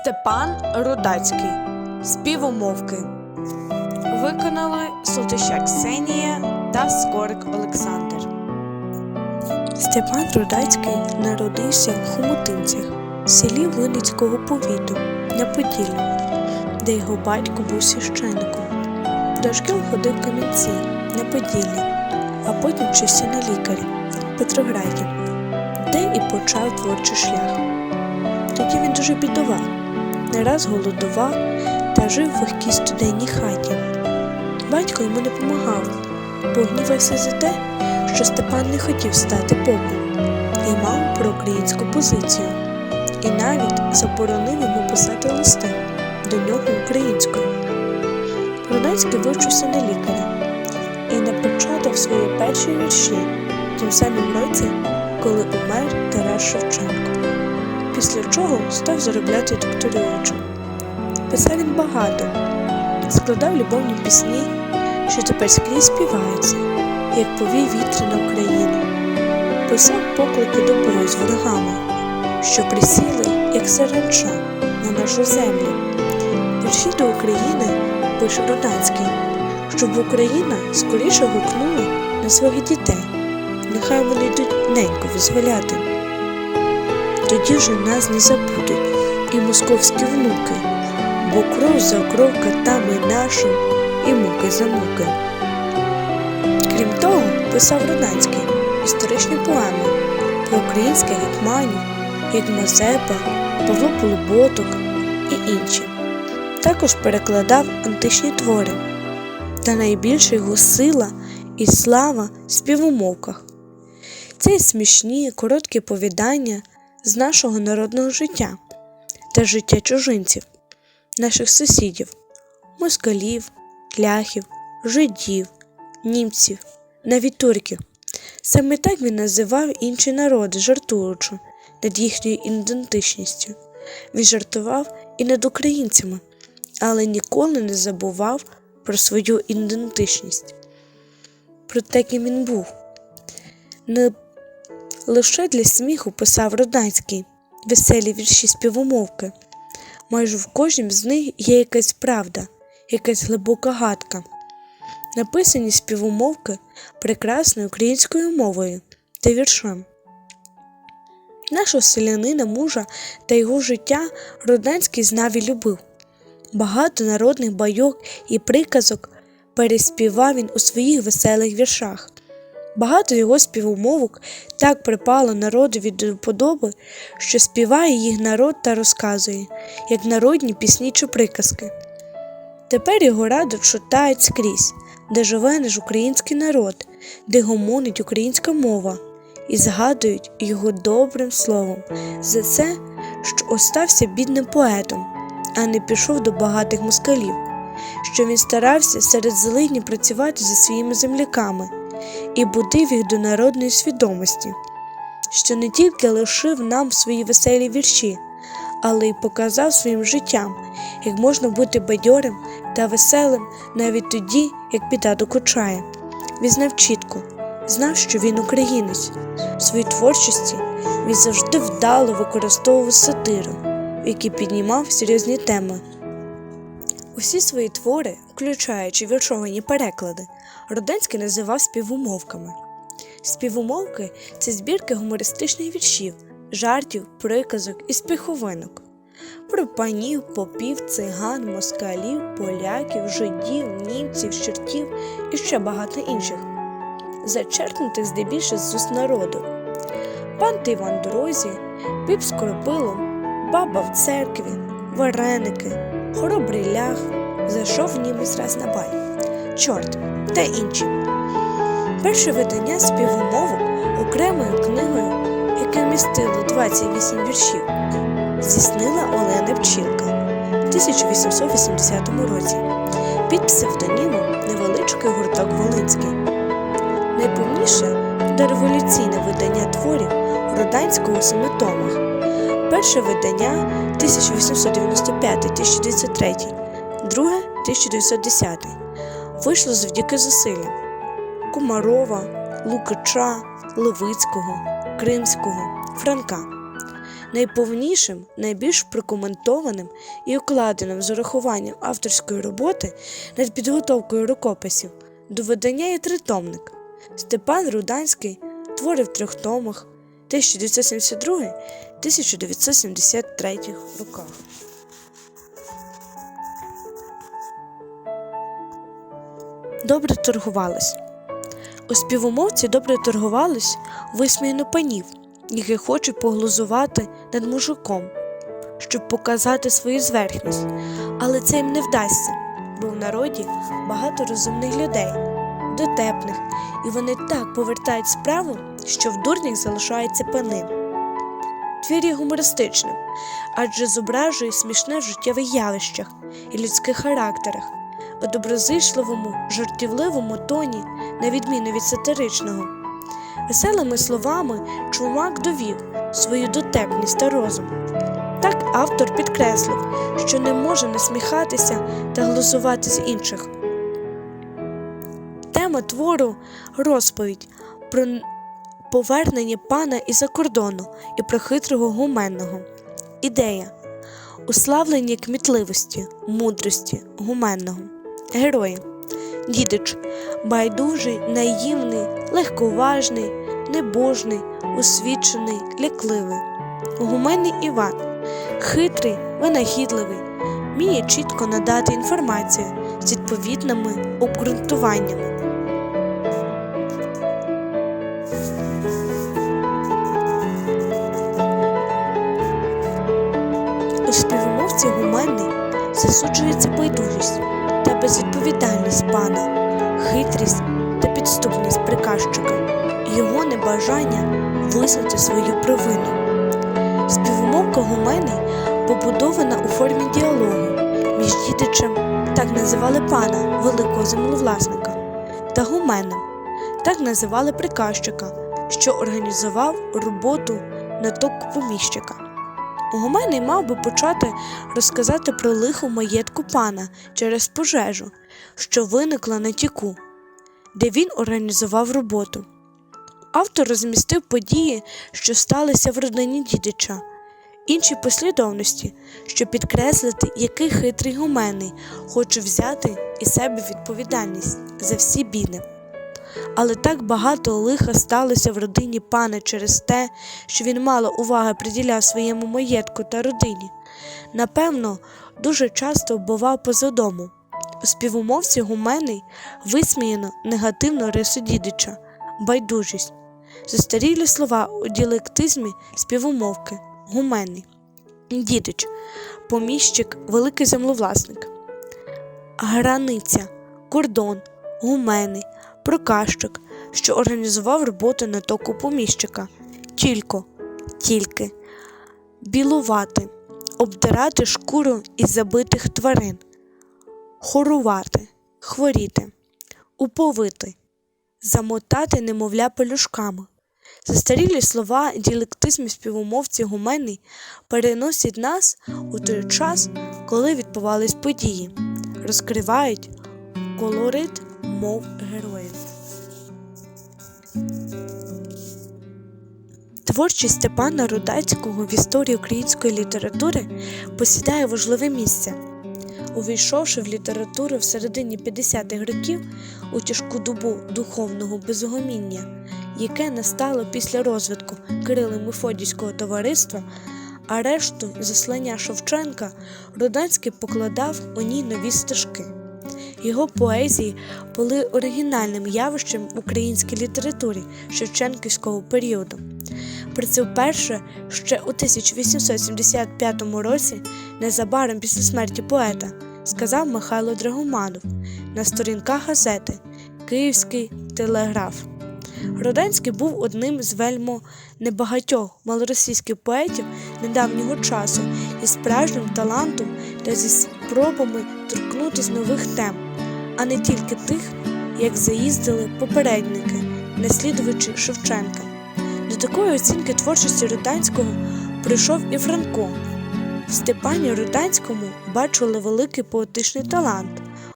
Степан Рудацький. Співомовки. Виконали Сотища Ксенія та Скорик Олександр. Степан Рудацький народився в Хомутинцях, селі Винницького повіту на Поділлі, де його батько був священником. До шкіл ходив в Кам'янці на Поділлі, а потім вчився на лікарі в Петрограді, де і почав творчий шлях. Тоді він дуже бідував, не раз голодував та жив в легкій студенній хаті. Батько йому не допомагав, бо гнівався за те, що Степан не хотів стати попом і мав проукраїнську позицію, і навіть заборонив йому писати листи до нього українською. Рудацький вивчився на лікаря і напечатав свої перші вірші в тім самім році, коли умер Тарас Шевченко, після чого став заробляти докторуючим. Писав він багато, складав любовні пісні, що тепер скрізь співаються, як повій вітри на Україну. Писав поклики до бою з ворогами, що присіли, як саранча, на нашу землю. Вірші до України пише Рудацький, щоб Україна скоріше гукнула на своїх дітей. Нехай вони йдуть ненько визволяти. Тоді вже нас не забудуть і московські внуки, бо кров за кров катами нашим і муки за муки. Крім того, писав Рудацький історичні поеми про українських гетьманів, як Мазепа, Павло Полуботок і інші. Також перекладав античні твори, та найбільша його сила і слава співумовках. Це смішні, короткі повідання з нашого народного життя та життя чужинців, наших сусідів, москалів, ляхів, жидів, німців, навіть турків. Саме так він називав інші народи, жартуючи над їхньою ідентичністю. Він жартував і над українцями, але ніколи не забував про свою ідентичність, про те, ким він був. Лише для сміху писав Рудацький веселі вірші співумовки. Майже в кожнім з них є якась правда, якась глибока гадка. Написані співумовки прекрасною українською мовою та віршем. Нашого селянина мужа та його життя Руденський знав і любив. Багато народних байок і приказок переспівав він у своїх веселих віршах. Багато його співумовок так припало народові до вподоби, що співає їх народ та розказує, як народні пісні чи приказки. Тепер його радо читають скрізь, де живе наш український народ, де гомонить українська мова, і згадують його добрим словом за це, що остався бідним поетом, а не пішов до багатих москалів, що він старався серед зелені працювати зі своїми земляками і будив їх до народної свідомості, що не тільки лишив нам свої веселі вірші, але й показав своїм життям, як можна бути бадьорим та веселим навіть тоді, як біда докучає. Він знав чітко, знав, що він українець. В своїй творчості він завжди вдало використовував сатиру, в якій піднімав серйозні теми. Усі свої твори, включаючи віршовані переклади, Руденський називав співумовками. Співумовки це збірки гумористичних віршів, жартів, приказок і спіховинок. Про панів, попів, циган, москалів, поляків, жидів, німців, чортів і ще багато інших, зачерпнутих здебільшого з уст народу. Пан та Іван дорозі, піп з кропилом, баба в церкві, вареники, хоробрий ляг, зайшов німець раз на бай, чорт та інші. Перше видання співумовок окремою книгою, яке містило 28 віршів, здійснила Олена Пчілка в 1880 році під псевдонімом Невеличкий гурток Волинський. Найповніше дореволюційне видання творів Роданського у. Перше видання 1895-1903, друге 1910 вийшло завдяки зусиллям Кумарова, Лукича, Левицького, Кримського, Франка. Найповнішим, найбільш прокоментованим і укладеним з урахуванням авторської роботи над підготовкою рукописів до видання є тритомник. Степан Руданський творив трьох томах 1972-1973 роках. Добре торгувались. У співумовці добре торгувались висміяно панів, які хочуть поглузувати над мужиком, щоб показати свою зверхність, але це їм не вдасться, бо в народі багато розумних людей, дотепних, і вони так повертають справу, що в дурнях залишаються пани. Твір є гумористичним, адже зображує смішне в життєвих явищах і людських характерах, у доброзичливому, жартівливому тоні, на відміну від сатиричного. Веселими словами чумак довів свою дотепність та розум. Так автор підкреслив, що не може насміхатися та глузувати з інших. Тема твору розповідь про повернення пана із-за кордону і про хитрого гуменного. Ідея уславлення кмітливості, мудрості, гуменного. Герої Дідич байдужий, наївний, легковажний, небожний, освічений, лякливий. Гуменний Іван хитрий, винахідливий, вміє чітко надати інформацію з відповідними обґрунтуваннями. У співмовці гуменний засуджується байдужість та безвідповідальність пана, хитрість та підступність приказчика, його небажання визнати свою провину. Співмовка гуменний побудована у формі діалогу між дідичем, так називали пана великого землевласника, та гуменем, так називали приказчика, що організував роботу на ток поміщика. Гуменний мав би почати розказати про лихо маєтку пана через пожежу, що виникла на тіку, де він організував роботу. Автор розмістив події, що сталися в родині дідича, інші послідовності, щоб підкреслити, який хитрий гуменний хоче взяти із себе відповідальність за всі біди. Але так багато лиха сталося в родині пана через те, що він мало уваги приділяв своєму маєтку та родині. Напевно, дуже часто вбивав поза дому. У співумовці гуменний висміяно негативну рису дідича, байдужість, застарілі слова у діалектизмі співумовки, гуменний, дідич, поміщик, великий землевласник, границя, кордон, гуменний, проказчик, що організував роботу на току поміщика, тілько, тільки, білувати, обдирати шкуру із забитих тварин, хорувати, хворіти, уповити, замотати немовля пелюшками. Застарілі слова діалектизмів співумовці гуменний переносять нас у той час, коли відбувались події, розкривають колорит мов героїв. Творчість Степана Рудацького в історії української літератури посідає важливе місце. Увійшовши в літературу в середині 50-х років у тяжку добу духовного безгоміння, яке настало після розвитку Кирило-Мефодійського товариства, а решту заслання Шевченка Рудацький покладав у ній нові стежки. Його поезії були оригінальним явищем в українській літературі Шевченківського періоду. Про це вперше ще у 1875 році, незабаром після смерті поета, сказав Михайло Драгоманов на сторінках газети Київський телеграф. Роденський був одним з вельмо небагатьох малоросійських поетів недавнього часу із справжнім талантом та зі спробами торкнутися нових тем, а не тільки тих, як заїздили попередники, наслідуючи Шевченка. До такої оцінки творчості Руданського прийшов і Франко. В Степані Руданському бачили великий поетичний талант,